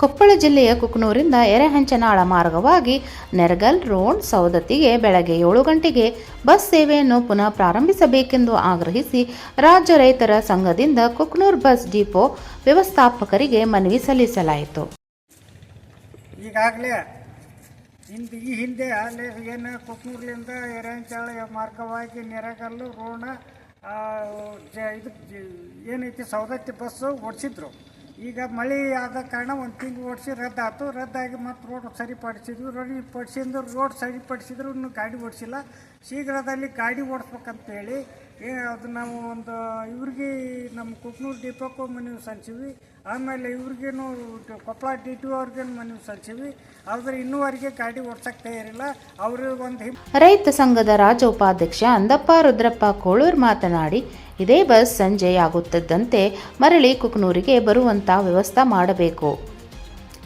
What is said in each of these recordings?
ಕೊಪ್ಪಳ ಜಿಲ್ಲೆಯ ಕುಕ್ನೂರಿಂದ ಎರೆಹಂಚನಾಳ ಮಾರ್ಗವಾಗಿ ನೆರಗಲ್ ರೋಡ್ ಸೌದತ್ತಿಗೆ ಬೆಳಗ್ಗೆ ಏಳು ಗಂಟೆಗೆ ಬಸ್ ಸೇವೆಯನ್ನು ಪುನಃ ಪ್ರಾರಂಭಿಸಬೇಕೆಂದು ಆಗ್ರಹಿಸಿ ರಾಜ್ಯ ರೈತರ ಸಂಘದಿಂದ ಕುಕನೂರ್ ಬಸ್ ಡಿಪೋ ವ್ಯವಸ್ಥಾಪಕರಿಗೆ ಮನವಿ ಸಲ್ಲಿಸಲಾಯಿತು. ಈಗಾಗಲೇ ಈ ಹಿಂದೆ ಅಲ್ಲಿ ಏನು ಕುಕ್ನೂರ್ಲಿಂದ ಎರೆಹಂಚಾಳ ಮಾರ್ಗವಾಗಿ ನೆರಗಲ್ಲು ರೋಣ ಏನೈತಿ ಸೌದತ್ತಿ ಬಸ್ಸು ಓಡಿಸಿದ್ರು. ಈಗ ಮಳೆ ಆದ ಕಾರಣ ಒಂದು ತಿಂಗಳು ಓಡಿಸಿ ರದ್ದಾಯ್ತು. ರದ್ದಾಗಿ ಮತ್ತೆ ರೋಡ್ ಸರಿಪಡಿಸಿದ್ವಿ. ಸರಿಪಡಿಸಿದ್ರು ರೋಡ್ ಸರಿಪಡಿಸಿದ್ರು, ಇನ್ನೂ ಗಾಡಿ ಓಡಿಸಿಲ್ಲ. ಶೀಘ್ರದಲ್ಲಿ ಗಾಡಿ ಓಡಿಸ್ಬೇಕಂತೇಳಿ ಅದು ನಾವು ಒಂದು, ಇವ್ರಿಗೆ ನಮ್ಮ ಕುಟ್ನೂರು ಡಿಪೋಕ್ಕೂ ಮನವಿ ಸಲ್ಲಿಸಿವಿ ಆಮೇಲೆ ಇವ್ರಿಗೇನು ಕೊಪ್ಪಳ ಡಿ ಟಿ ಅವ್ರಿಗೇನು ಮನವಿ ಸಲ್ಲಿಸಿವಿ ಆದರೆ ಇನ್ನೂವರೆಗೆ ಗಾಡಿ ಓಡ್ಸಕ್ಕೆ ತಯಾರಿಲ್ಲ. ಅವರು ಒಂದು ರೈತ ಸಂಘದ ರಾಜ್ಯ ಉಪಾಧ್ಯಕ್ಷ ಅಂದಪ್ಪ ರುದ್ರಪ್ಪ ಕೋಳೂರ್ ಮಾತನಾಡಿ ಇದೇ ಬಸ್ ಸಂಜೆ ಆಗುತ್ತಿದ್ದಂತೆ ಮರಳಿ ಕುಕ್ನೂರಿಗೆ ಬರುವಂತ ವ್ಯವಸ್ಥೆ ಮಾಡಬೇಕು.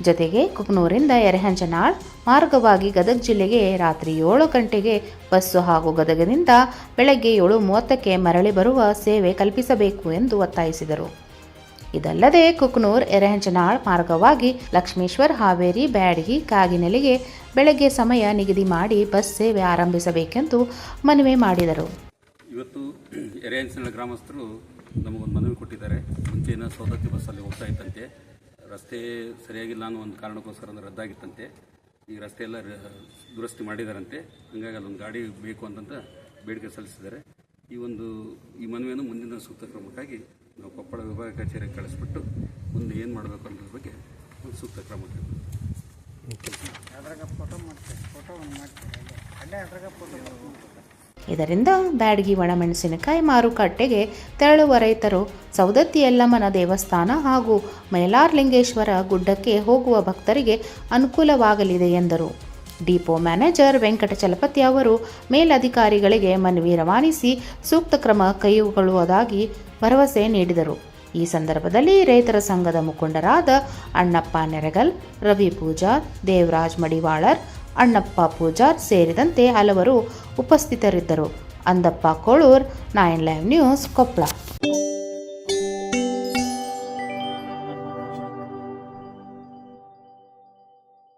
ಜೊತೆಗೆ ಕುಕ್ನೂರಿಂದ ಎರೆಹಂಜನಾಳ್ ಮಾರ್ಗವಾಗಿ ಗದಗ ಜಿಲ್ಲೆಗೆ ರಾತ್ರಿ ಏಳು ಗಂಟೆಗೆ ಬಸ್ಸು ಹಾಗೂ ಗದಗದಿಂದ ಬೆಳಗ್ಗೆ ಏಳು ಮೂವತ್ತಕ್ಕೆ ಮರಳಿ ಬರುವ ಸೇವೆ ಕಲ್ಪಿಸಬೇಕು ಎಂದು ಒತ್ತಾಯಿಸಿದರು. ಇದಲ್ಲದೆ ಕುಕ್ನೂರ್ ಎರೆಹಂಚನಾಳ್ ಮಾರ್ಗವಾಗಿ ಲಕ್ಷ್ಮೇಶ್ವರ್ ಹಾವೇರಿ ಬ್ಯಾಡಗಿ ಕಾಗಿನೆಲೆಗೆ ಬೆಳಗ್ಗೆ ಸಮಯ ನಿಗದಿ ಮಾಡಿ ಬಸ್ ಸೇವೆ ಆರಂಭಿಸಬೇಕೆಂದು ಮನವಿ ಮಾಡಿದರು. ಇವತ್ತು ಎರೆಹಂಚಿನ ಗ್ರಾಮಸ್ಥರು ನಮಗೊಂದು ಮನವಿ ಕೊಟ್ಟಿದ್ದಾರೆ. ಮುಂಚೆನ ಸೌದತ್ತಿ ಬಸ್ಸಲ್ಲಿ ಹೋಗ್ತಾ ಇತ್ತಂತೆ ರಸ್ತೆ ಸರಿಯಾಗಿಲ್ಲ ಅನ್ನೋ ಒಂದು ಕಾರಣಕ್ಕೋಸ್ಕರ ಅಂದ್ರೆ ರದ್ದಾಗಿತ್ತಂತೆ. ಈಗ ರಸ್ತೆ ಎಲ್ಲ ದುರಸ್ತಿ ಮಾಡಿದಾರಂತೆ. ಹಂಗಾಗಿ ಅಲ್ಲೊಂದು ಗಾಡಿ ಬೇಕು ಅಂತಂತ ಬೇಡಿಕೆ ಸಲ್ಲಿಸಿದ್ದಾರೆ. ಈ ಒಂದು, ಈ ಮನವಿಯನ್ನು ಮುಂದಿನ ಸೂಕ್ತ ಕ್ರಮಕ್ಕಾಗಿ ನಾವು ಕೊಪ್ಪಳ ವಿಭಾಗ ಕಚೇರಿಗೆ ಕಳಿಸ್ಬಿಟ್ಟು ಮುಂದೆ ಏನು ಮಾಡಬೇಕು ಅನ್ನೋದ್ರ ಬಗ್ಗೆ ಒಂದು ಸೂಕ್ತ ಕ್ರಮ. ಅದ್ರಾಗ ಫೋಟೋ ಮಾಡ್ತಾರೆ ಫೋಟೋ ಒಂದು ಮಾಡ್ತಾರೆ ಅಲ್ಲೇ ಅದ್ರಾಗ ಫೋಟೋ ಇದರಿಂದ ಬ್ಯಾಡಗಿ ಒಣಮೆಣಸಿನಕಾಯಿ ಮಾರುಕಟ್ಟೆಗೆ ತೆರಳುವ ರೈತರು ಸೌದತ್ತಿ ಯಲ್ಲಮ್ಮನ ದೇವಸ್ಥಾನ ಹಾಗೂ ಮೈಲಾರಲಿಂಗೇಶ್ವರ ಗುಡ್ಡಕ್ಕೆ ಹೋಗುವ ಭಕ್ತರಿಗೆ ಅನುಕೂಲವಾಗಲಿದೆ ಎಂದರು. ಡಿಪೋ ಮ್ಯಾನೇಜರ್ ವೆಂಕಟಚಲಪತಿ ಅವರು ಮೇಲಧಿಕಾರಿಗಳಿಗೆ ಮನವಿ ರವಾನಿಸಿ ಸೂಕ್ತ ಕ್ರಮ ಕೈಗೊಳ್ಳುವುದಾಗಿ ಭರವಸೆ ನೀಡಿದರು. ಈ ಸಂದರ್ಭದಲ್ಲಿ ರೈತರ ಸಂಘದ ಮುಖಂಡರಾದ ಅಣ್ಣಪ್ಪ ನೆರಗಲ್, ರವಿ ಪೂಜಾರ್ ದೇವರಾಜ್ ಮಡಿವಾಳರ್ ಅಣ್ಣಪ್ಪ ಪೂಜಾರ್ ಸೇರಿದಂತೆ ಹಲವರು ಉಪಸ್ಥಿತರಿದ್ದರು. Andappa Kolur nine live news Koppal